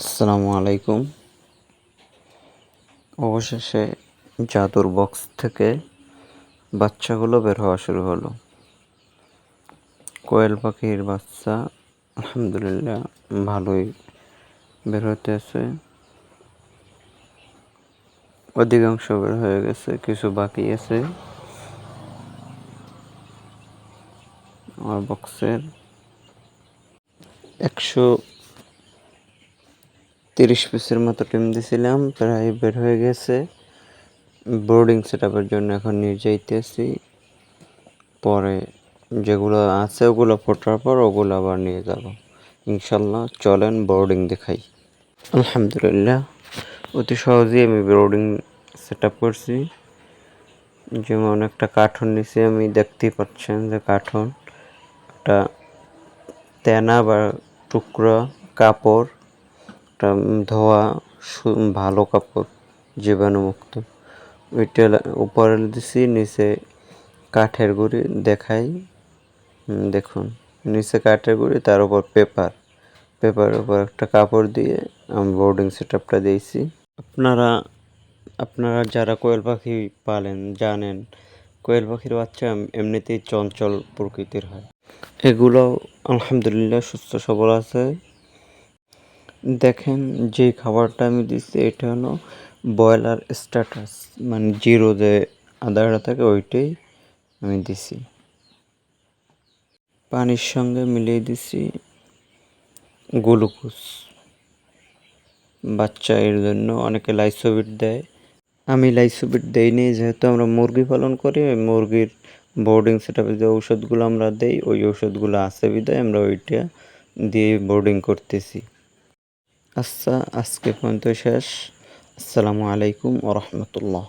আসসালামু আলাইকুম। অবশেষে জাদুর বক্স থেকে বাচ্চাগুলো বের হওয়া শুরু হলো। কোয়েল পাখির বাচ্চা আলহামদুলিল্লাহ ভালোই বের হতে আছে। অধিকাংশ বের হয়ে গেছে, কিছু বাকি আছে। আমার বক্সের একশো তিরিশ পিসের মতো টিম দিছিলাম, প্রায় বের হয়ে গেছে। বোর্ডিং সেট জন্য এখন নিয়ে যাইতেছি। পরে যেগুলো আছে ওগুলো ফোটার পর ওগুলো আবার নিয়ে যাব। ইনশাল্লাহ চলেন বোর্ডিং দেখাই। আলহামদুলিল্লাহ, অতি সহজেই আমি বোর্ডিং সেট করছি। যেমন একটা কার্টুন নিচে আমি দেখতেই পাচ্ছেন যে কার্টুন। একটা তেনা বা টুকরা, কাপড় একটা ধোয়া ভালো কাপড় জীবাণুমুক্ত। ওইটা উপরে দিছি, নিচে কাঠের গুঁড়ি দেখাই। দেখুন। নিচে কাঠের গুঁড়ি, তার উপর পেপার। পেপারের উপর একটা কাপড় দিয়ে আমি বোর্ডিং সেট আপটা দিয়েছি। আপনারা আপনারা যারা কোয়েল পাখি পালেন, জানেন, কোয়েল পাখির বাচ্চা এমনিতেই চঞ্চল প্রকৃতির হয়। এগুলো আলহামদুলিল্লাহ সুস্থ সবল আছে। দেখেন, যে খাবারটা আমি দিচ্ছি এটা হলো ব্রয়লার স্ট্যাটাস। মানে জিরো যে আদারটা থাকে, ওইটাই আমি দিছি। পানির সঙ্গে মিলিয়ে দিছি গ্লুকোজ। বাচ্চা এর জন্য অনেকে লাইসোবিট দেয়। আমি লাইসোবিট দেইনি, যেহেতু আমরা মুরগি পালন করি মুরগির বোর্ডিং সেটআপে যে ঔষধগুলো আমরা দেই, ওই ঔষধগুলো আছে বিদায় আমরা ওইটা দিয়ে বোর্ডিং করতেছি। আচ্ছা আজকে পর্যন্ত শেষ। আসসালামু আলাইকুম ও রহমতুল্লাহ।